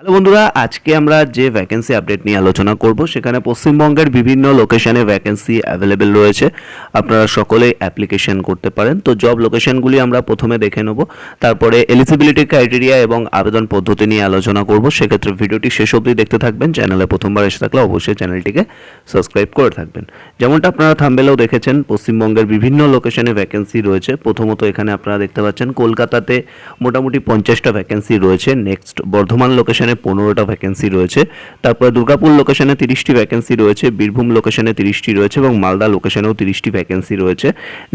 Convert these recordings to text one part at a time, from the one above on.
Hello বন্ধুরা, আজকে আমরা যে ভ্যাকেন্সি আপডেট নিয়ে আলোচনা করব, সেখানে পশ্চিমবঙ্গের বিভিন্ন লোকেশনে ভ্যাকেন্সি অ্যাভেলেবেল রয়েছে। আপনারা সকলে অ্যাপ্লিকেশন করতে পারেন। তো জব লোকেশনগুলি আমরা প্রথমে দেখে নেব। তারপরে এলিজিবিলিটি ক্রাইটেরিয়া এবং আবেদন পদ্ধতি নিয়ে আলোচনা করব। সেক্ষেত্রে ভিডিওটি শেষ অবধি দেখতে থাকবেন। চ্যানেলে প্রথমবার এসে থাকলে অবশ্যই চ্যানেলটিকে সাবস্ক্রাইব করে থাকবেন। যেমনটা আপনারা থাম্বেলেও দেখেছেন, পশ্চিমবঙ্গের বিভিন্ন লোকেশনে ভ্যাকেন্সি রয়েছে। প্রথমত এখানে আপনারা দেখতে পাচ্ছেন, কলকাতাতে মোটামুটি পঞ্চাশটা ভ্যাকেন্সি রয়েছে। নেক্সট বর্ধমান লোকেশনে পনেরোটা ভ্যাকেন্সি রয়েছে। তারপরে দুর্গাপুর লোকেশনে তিরিশটি ভ্যাকেন্সি রয়েছে, বীরভূম লোকেশনে তিরিশটি রয়েছে এবং মালদা লোকেশনেও তিরিশটি ভ্যাকেন্সি রয়েছে।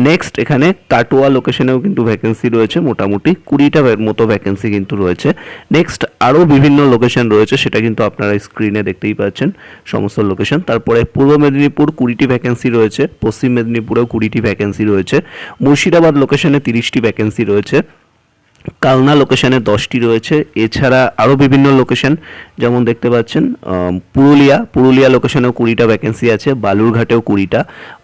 নেক্সট এখানে কাটোয়া লোকেশনেও কিন্তু ভ্যাকেন্সি রয়েছে, মোটামুটি কুড়িটা মতো ভ্যাকেন্সি কিন্তু রয়েছে। নেক্সট আরও বিভিন্ন লোকেশন রয়েছে, সেটা কিন্তু আপনারা স্ক্রিনে দেখতেই পাচ্ছেন, সমস্ত লোকেশন তারপরে পূর্ব মেদিনীপুর কুড়িটি ভ্যাকেন্সি রয়েছে, পশ্চিম মেদিনীপুরেও কুড়িটি ভ্যাকেন্সি রয়েছে। মুর্শিদাবাদ লোকেশনে তিরিশটি ভ্যাকেন্সি রয়েছে। কালনা লোকেশানে দশটি রয়েছে। এছাড়া আরও বিভিন্ন লোকেশন যেমন দেখতে পাচ্ছেন পুরুলিয়া পুরুলিয়া লোকেশনেও কুড়িটা ভ্যাকেন্সি আছে, বালুরঘাটেও কুড়িটা,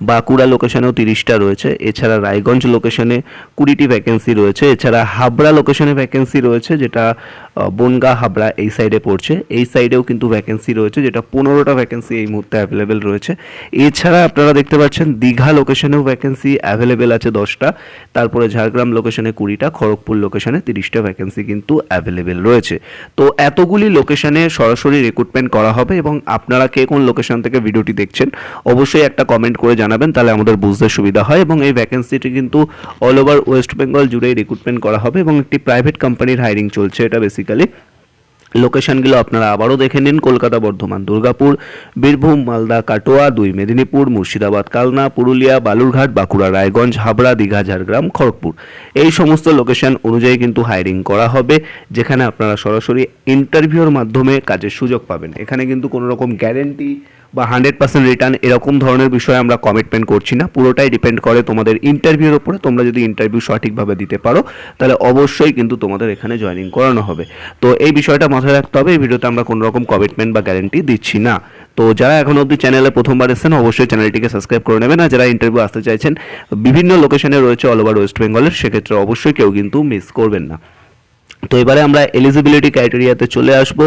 বাঁকুড়া লোকেশনেও তিরিশটা রয়েছে। এছাড়া রায়গঞ্জ লোকেশনে কুড়িটি ভ্যাকেন্সি রয়েছে। এছাড়া হাবড়া লোকেশনে ভ্যাকেন্সি রয়েছে, যেটা বনগা হাবড়া এই সাইডে পড়ছে। এই সাইডেও কিন্তু ভ্যাকেন্সি রয়েছে, যেটা পনেরোটা ভ্যাকেন্সি এই মুহূর্তে অ্যাভেলেবেল রয়েছে। এছাড়া আপনারা দেখতে পাচ্ছেন, দীঘা লোকেশনেও ভ্যাকেন্সি অ্যাভেলেবেল আছে দশটা। তারপরে ঝাড়গ্রাম লোকেশনে কুড়িটা, খড়গপুর লোকেশনে তিরিশটা ভ্যাকেন্সি কিন্তু অ্যাভেলেবেল রয়েছে। তো এতগুলি লোকেশনে সরাসরি রিক্রুটমেন্ট করা হবে এবং আপনারা কে কোন লোকেশন থেকে ভিডিওটি দেখছেন, অবশ্যই একটা কমেন্ট করে জানাবেন, তাহলে আমাদের বুঝতে সুবিধা হয়। এবং এই ভ্যাকেন্সিটি কিন্তু অল ওভার ওয়েস্ট বেঙ্গল জুড়েই রিক্রুটমেন্ট করা হবে এবং একটি প্রাইভেট কোম্পানির হায়ারিং চলছে, এটা বেসিক্যালি লোকেশনগুলো আপনারা আবারও দেখে নিন। কলকাতা, বর্ধমান, দুর্গাপুর, বীরভূম, মালদা, কাটোয়া, দুই মেদিনীপুর, মুর্শিদাবাদ, কালনা, পুরুলিয়া, বালুরঘাট, বাঁকুড়া, রায়গঞ্জ, হাবড়া, দীঘা, ঝাড়গ্রাম, খড়গপুর। এই সমস্ত লোকেশন অনুযায়ী কিন্তু হায়ারিং করা হবে, যেখানে আপনারা সরাসরি ইন্টারভিউর মাধ্যমে কাজের সুযোগ পাবেন। এখানে কিন্তু কোনো রকম গ্যারেন্টি বা হান্ড্রেড পার্সেন্ট রিটার্ন এরকম ধরনের বিষয়ে আমরা কমিটমেন্ট করছি না। পুরোটাই ডিপেন্ড করে তোমাদের ইন্টারভিউর উপরে। তোমরা যদি ইন্টারভিউ সঠিকভাবে দিতে পারো, তাহলে অবশ্যই কিন্তু তোমাদের এখানে জয়েনিং করানো হবে। তো এই বিষয়টা মাথায় রাখতে হবে। এই ভিডিওতে আমরা কোনো রকম কমিটমেন্ট বা গ্যারেন্টি দিচ্ছি না। তো যারা এখন অবধি চ্যানেলে প্রথমবার এসেছেন, অবশ্যই চ্যানেলটিকে সাবস্ক্রাইব করে নেবেন। আর যারা ইন্টারভিউ আসতে চাইছেন, বিভিন্ন লোকেশনে রয়েছে অল ওভার ওয়েস্ট বেঙ্গলের সেক্ষেত্রে অবশ্যই কেউ কিন্তু মিস করবেন না। তো এবারে আমরা এলিজিবিলিটি ক্রাইটেরিয়াতে চলে আসব,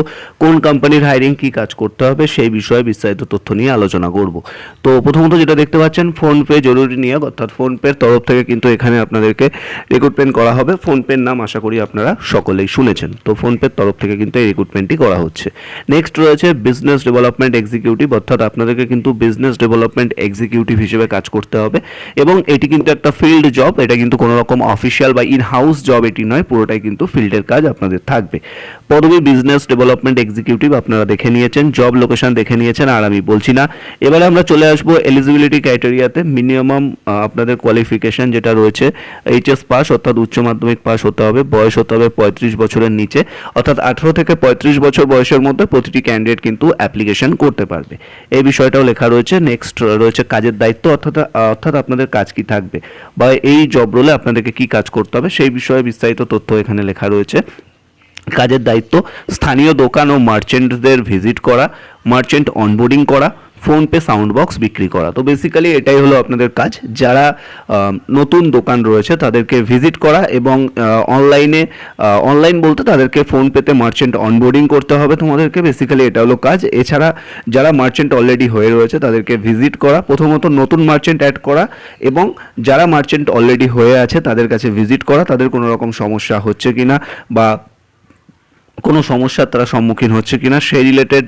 কোন কোম্পানির হায়ারিং কি কাজ করতে হবে সেই বিষয়ে বিস্তারিত তথ্য নিয়ে আলোচনা করব। তো প্রথমত যেটা দেখতে পাচ্ছেন ফোনপে জরুরি নিয়োগ, অর্থাৎ ফোনপের তরফ থেকে কিন্তু এখানে আপনাদেরকে রিক্রুটমেন্ট করা হবে। ফোনপের নাম আশা করি আপনারা সকলেই শুনেছেন। তো ফোনপের তরফ থেকে কিন্তু এই রিক্রুটমেন্টটি করা হচ্ছে। নেক্সট রয়েছে বিজনেস ডেভেলপমেন্ট এক্সিকিউটিভ অর্থাৎ আপনাদেরকে কিন্তু বিজনেস ডেভেলপমেন্ট এক্সিকিউটিভ হিসেবে কাজ করতে হবে এবং এটি কিন্তু একটা ফিল্ড জব এটা কিন্তু কোনো রকম অফিসিয়াল বা ইন হাউস জব এটি নয়, পুরোটাই কিন্তু ফিল্ডের কাজ আপনাদের থাকবে। পদবী বিজনেস ডেভেলপমেন্ট এক্সিকিউটিভ আপনারা দেখে নিয়েছেন জব লোকেশন দেখে নিয়েছেন, আর আমি বলছি না। এবারে আমরা চলে আসব এলিজিবিলিটি ক্রাইটেরিয়াতে মিনিমাম আপনাদের কোয়ালিফিকেশন যেটা রয়েছে এইচএস পাস অর্থাৎ উচ্চ মাধ্যমিক পাস হতে হবে, বয়স হতে হবে পঁয়ত্রিশ বছরের নিচে। অর্থাৎ আঠেরো থেকে পঁয়ত্রিশ বছর বয়সের মধ্যে প্রতিটি ক্যান্ডিডেট কিন্তু অ্যাপ্লিকেশন করতে পারবে। এই বিষয়টাও লেখা রয়েছে। নেক্সট রয়েছে কাজের দায়িত্ব, অর্থাৎ অর্থাৎ আপনাদের কাজ কি থাকবে? বা এই জব রোলে আপনাদেরকে কি কাজ করতে হবে? সেই বিষয়ে বিস্তারিত তথ্য এখানে লেখা রয়েছে। কাজের দায়িত্ব স্থানীয় দোকান ও মার্চেন্টদের ভিজিট করা মার্চেন্ট অনবোর্ডিং করা ফোনপে সাউন্ড বক্স বিক্রি করা। তো বেসিক্যালি এটাই হলো আপনাদের কাজ। যারা নতুন দোকান রয়েছে, তাদেরকে ভিজিট করা এবং অনলাইনে অনলাইন বলতে তাদেরকে ফোনপেতে মার্চেন্ট অনবোর্ডিং করতে হবে তোমাদেরকে। বেসিক্যালি এটা হলো কাজ। এছাড়া যারা মার্চেন্ট অলরেডি হয়ে রয়েছে, তাদেরকে ভিজিট করা। প্রথমত নতুন মার্চেন্ট অ্যাড করা এবং যারা মার্চেন্ট অলরেডি হয়ে আছে, তাদের কাছে ভিজিট করা। তাদের কোনো রকম সমস্যা হচ্ছে কিনা বা কোনো সমস্যার তারা সম্মুখীন হচ্ছে কিনা সেই রিলেটেড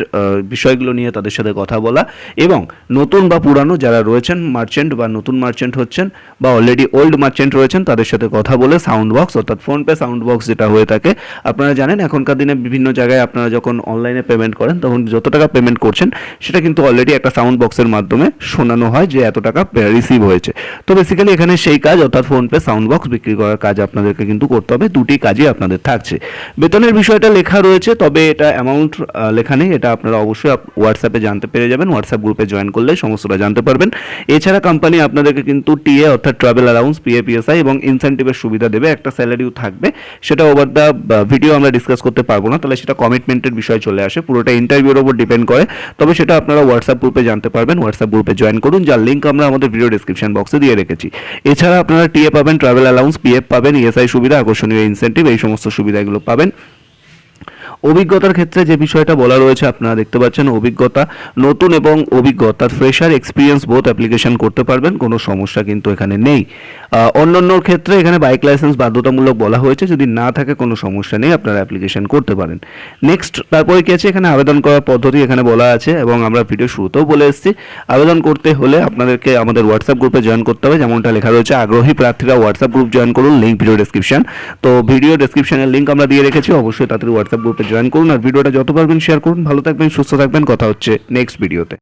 বিষয়গুলো নিয়ে তাদের সাথে কথা বলা এবং নতুন বা পুরানো যারা রয়েছেন মার্চেন্ট বা নতুন মার্চেন্ট হচ্ছেন বা অলরেডি ওল্ড মার্চেন্ট রয়েছেন, তাদের সাথে কথা বলে সাউন্ড বক্স অর্থাৎ ফোনপে সাউন্ড বক্স যেটা হয়ে থাকে। আপনারা জানেন, এখনকার দিনে বিভিন্ন জায়গায় আপনারা যখন অনলাইনে পেমেন্ট করেন, তখন যত টাকা পেমেন্ট করছেন, সেটা কিন্তু অলরেডি একটা সাউন্ড বক্সের মাধ্যমে শোনানো হয় যে এত টাকা রিসিভ হয়েছে। তো বেসিক্যালি এখানে সেই কাজ, অর্থাৎ ফোনপে সাউন্ড বক্স বিক্রি করার কাজ আপনাদেরকে কিন্তু করতে হবে। দুটি কাজই আপনাদের থাকছে। বেতনের বিষয়টা লেখা রয়েছে, তবে এটা অ্যামাউন্ট লেখা নেই। এটা আপনারা অবশ্যই হোয়াটসঅ্যাপে জানতে পেরে যাবেন। হোয়াটসঅ্যাপ গ্রুপে জয়েন করলে সমস্তটা জানতে পারবেন। এছাড়া কোম্পানি আপনাদেরকে কিন্তু টিএ অর্থাৎ ট্রাভেল অ্যালাউন্স পিএ পিএসআই এবং ইনসেন্টিভের সুবিধা দেবে। একটা স্যালারিও থাকবে। সেটা ওভার দ্য ভিডিও আমরা ডিসকাস করতে পারব না। তাহলে সেটা কমিটমেন্টের বিষয় চলে আসে। পুরোটা ইন্টারভিউর ওপর ডিপেন্ড করে। তবে সেটা আপনারা হোয়াটসঅ্যাপ গ্রুপে জানতে পারবেন। হোয়াটসঅ্যাপ গ্রুপে জয়েন করুন। যার লিঙ্ক আমরা আমাদের ভিডিও ডিসক্রিপশন বক্সে দিয়ে রেখেছি। এছাড়া আপনারা টিএ পাবেন ট্রাভেল অ্যালাউন্স পিএফ পাবেন ইএসআই সুবিধা, আকর্ষণীয় ইনসেন্টিভ এই সমস্ত সুবিধাগুলো পাবেন। অভিজ্ঞতার ক্ষেত্রে যে বিষয়টা বলা রয়েছে, আপনারা দেখতে পাচ্ছেন অভিজ্ঞতা নতুন এবং অভিজ্ঞতা ফ্রেশার এক্সপিরিয়েন্স বোথ অ্যাপ্লিকেশন করতে পারবেন, কোনো সমস্যা কিন্তু এখানে নেই। অন্য অন্য ক্ষেত্রে এখানে বাইক লাইসেন্স বাধ্যতামূলক বলা হয়েছে, যদি না থাকে কোনো সমস্যা নেই, আপনারা অ্যাপ্লিকেশন করতে পারেন। নেক্সট তারপরে কি আছে? এখানে আবেদন করার পদ্ধতি এখানে বলা আছে এবং আমরা ভিডিও শুরুতেও বলে এসেছি। আবেদন করতে হলে আপনাদেরকে আমাদের হোয়াটসঅ্যাপ গ্রুপে জয়েন করতে হবে, যেমনটা লেখা রয়েছে, আগ্রহী প্রার্থীরা হোয়াটসঅ্যাপ গ্রুপ জয়েন করুন লিঙ্ক ভিডিও ডেসক্রিপশন তো ভিডিও ডেসক্রিপশনের লিঙ্ক আমরা দিয়ে রেখেছি, অবশ্যই তাদের হোয়াটসঅ্যাপ গ্রুপে জয়েন করুন আর ভিডিওটা যত পারবেন শেয়ার করুন। ভালো থাকবেন, সুস্থ থাকবেন। কথা হচ্ছে নেক্সট ভিডিওতে